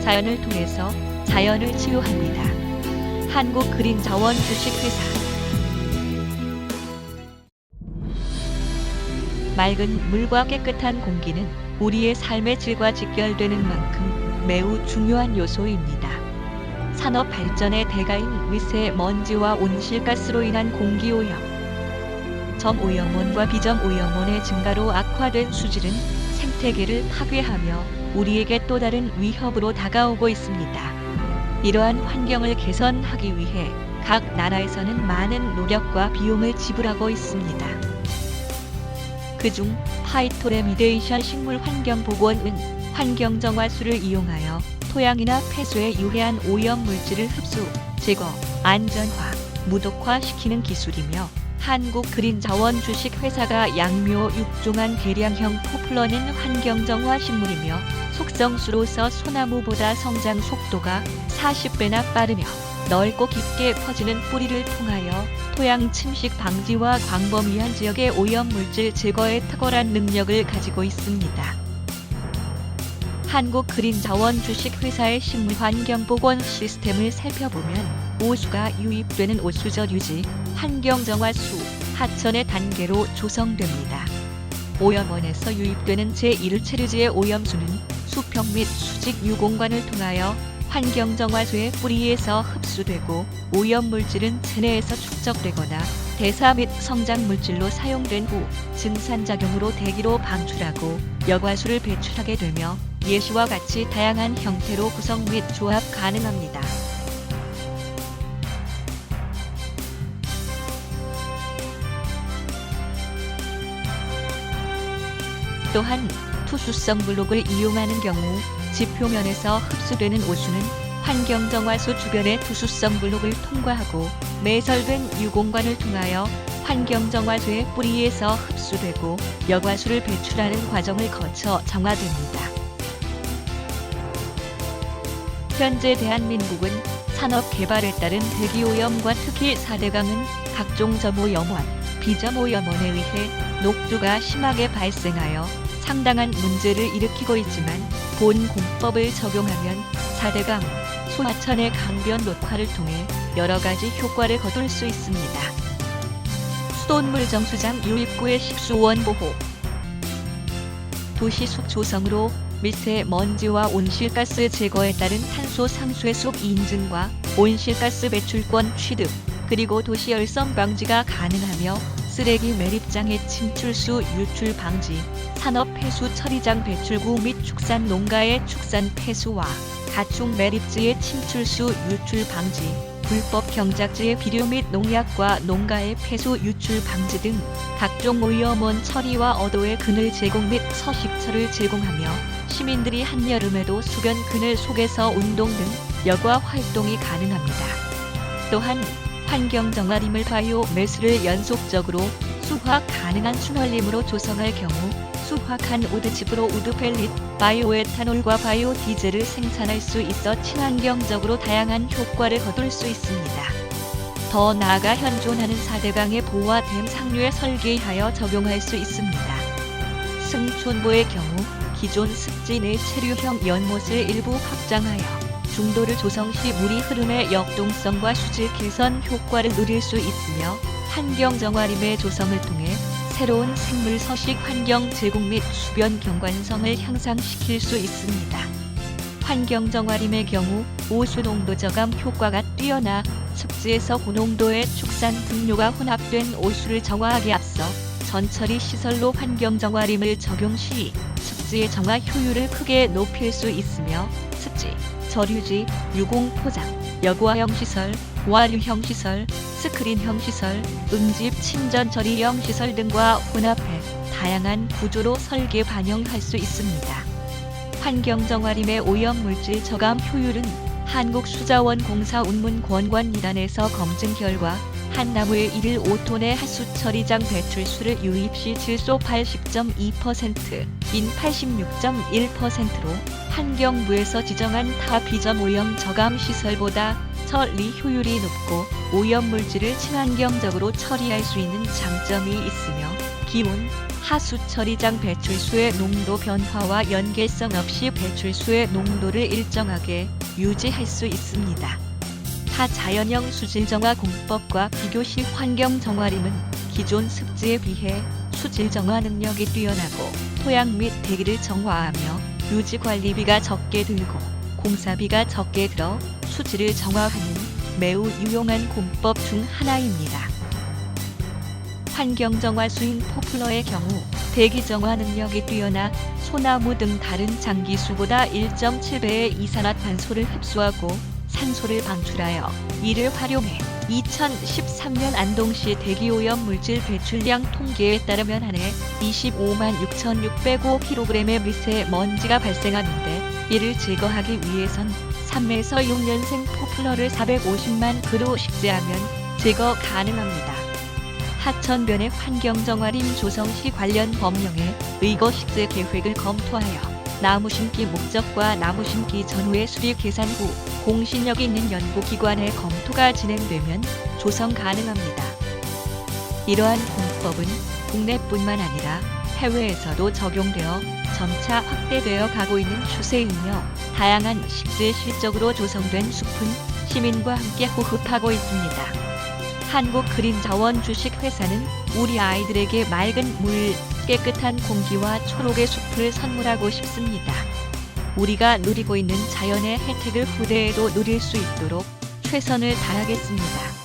자연을 통해서 자연을 치유합니다. 한국 그린 자원 주식회사 맑은 물과 깨끗한 공기는 우리의 삶의 질과 직결되는 만큼 매우 중요한 요소입니다. 산업 발전의 대가인 미세 먼지와 온실가스로 인한 공기 오염, 점오염원과 비점오염원의 증가로 악화된 수질은 생태계를 파괴하며 우리에게 또 다른 위협으로 다가오고 있습니다. 이러한 환경을 개선하기 위해 각 나라에서는 많은 노력과 비용을 지불하고 있습니다. 그중 파이토레미데이션 식물 환경 보건은 환경 정화수를 이용하여 토양이나 폐수에 유해한 오염 물질을 흡수, 제거, 안전화, 무독화시키는 기술이며 한국 그린자원 주식회사가 양묘 육종한 계량형 포플러는 환경정화 식물이며 속성수로서 소나무보다 성장 속도가 40배나 빠르며 넓고 깊게 퍼지는 뿌리를 통하여 토양 침식 방지와 광범위한 지역의 오염 물질 제거에 탁월한 능력을 가지고 있습니다. 한국 그린자원 주식회사의 식물환경보건 시스템을 살펴보면 오수가 유입되는 오수저 유지, 환경정화 수, 하천의 단계로 조성됩니다. 오염원에서 유입되는 제1 체류지의 오염수는 수평 및 수직 유공관을 통하여 환경정화수의 뿌리에서 흡수되고 오염물질은 체내에서 축적되거나 대사 및 성장물질로 사용된 후 증산작용으로 대기로 방출하고 여과수를 배출하게 되며 예시와 같이 다양한 형태로 구성 및 조합 가능합니다. 또한 투수성 블록을 이용하는 경우 지표면에서 흡수되는 오수는 환경정화수 주변의 투수성 블록을 통과하고 매설된 유공관을 통하여 환경정화수의 뿌리에서 흡수되고 여과수를 배출하는 과정을 거쳐 정화됩니다. 현재 대한민국은 산업 개발에 따른 대기오염과 특히 4대강은 각종 점오염원, 비점오염원에 의해 녹조가 심하게 발생하여 상당한 문제를 일으키고 있지만 본 공법을 적용하면 4대강, 소하천의 강변 녹화를 통해 여러 가지 효과를 거둘 수 있습니다. 수돗물 정수장 유입구의 식수원 보호 도시 숲 조성으로 미세 먼지와 온실가스 제거에 따른 탄소 상쇄속 인증과 온실가스 배출권 취득 그리고 도시 열섬 방지가 가능하며 쓰레기 매립장의 침출수 유출 방지, 산업 폐수 처리장 배출구 및 축산 농가의 축산 폐수와 가축 매립지의 침출수 유출 방지, 불법 경작지의 비료 및 농약과 농가의 폐수 유출 방지 등 각종 오염원 처리와 어도의 그늘 제공 및 서식처를 제공하며 시민들이 한여름에도 수변 그늘 속에서 운동 등 여가 활동이 가능합니다. 또한 환경 정화림을 바이오 매수를 연속적으로 수확 가능한 순환림으로 조성할 경우 수확한 우드칩으로 우드 펠릿, 바이오에탄올과 바이오 디젤을 생산할 수 있어 친환경적으로 다양한 효과를 거둘 수 있습니다. 더 나아가 현존하는 4대강의 보와 댐 상류에 설계하여 적용할 수 있습니다. 승촌보의 경우 기존 습지 내 체류형 연못을 일부 확장하여 중도를 조성 시 물이 흐름의 역동성과 수질 개선 효과를 누릴 수 있으며 환경 정화림의 조성을 통해 새로운 생물 서식 환경 제공 및 수변 경관성을 향상시킬 수 있습니다. 환경 정화림의 경우 오수 농도 저감 효과가 뛰어나 습지에서 고농도의 축산 등료가 혼합된 오수를 정화하기 앞서 전처리 시설로 환경 정화림을 적용 시 습지의 정화 효율을 크게 높일 수 있으며 습지, 저류지, 유공 포장, 여과형 시설, 와류형 시설, 스크린형 시설, 음집 침전 처리형 시설 등과 혼합해 다양한 구조로 설계 반영할 수 있습니다. 환경정화림의 오염물질 저감 효율은 한국수자원공사 운문권관이단에서 검증 결과 한 나무에 1일 5톤의 하수 처리장 배출수를 유입 시 질소 80.2%, 인 86.1%로 환경부에서 지정한 타 비점 오염 저감 시설보다 처리 효율이 높고 오염 물질을 친환경적으로 처리할 수 있는 장점이 있으며 기온, 하수 처리장 배출수의 농도 변화와 연계성 없이 배출수의 농도를 일정하게 유지할 수 있습니다. 타자연형 수질 정화 공법과 비교 시 환경 정화림은 기존 습지에 비해 수질 정화 능력이 뛰어나고 토양 및 대기를 정화하며 유지 관리비가 적게 들고 공사비가 적게 들어 수질을 정화하는 매우 유용한 공법 중 하나입니다. 환경 정화수인 포플러의 경우 대기 정화 능력이 뛰어나 소나무 등 다른 장기수보다 1.7배의 이산화탄소를 흡수하고 산소를 방출하여 이를 활용해 2013년 안동시 대기오염 물질 배출량 통계에 따르면 한 해 25만 6,605kg의 미세 먼지가 발생하는데 이를 제거하기 위해선 3에서 6년생 포플러를 450만 그루 식재하면 제거 가능합니다. 하천변의 환경정화림 조성 시 관련 법령에 의거 식재 계획을 검토하여 나무 심기 목적과 나무 심기 전후의 수리 계산 후 공신력 있는 연구기관의 검토가 진행되면 조성 가능합니다. 이러한 공법은 국내뿐만 아니라 해외에서도 적용되어 점차 확대되어 가고 있는 추세이며 다양한 식재 실적으로 조성된 숲은 시민과 함께 호흡하고 있습니다. 한국 그린 자원 주식 회사는 우리 아이들에게 맑은 물, 깨끗한 공기와 초록의 숲을 선물하고 싶습니다. 우리가 누리고 있는 자연의 혜택을 후대에도 누릴 수 있도록 최선을 다하겠습니다.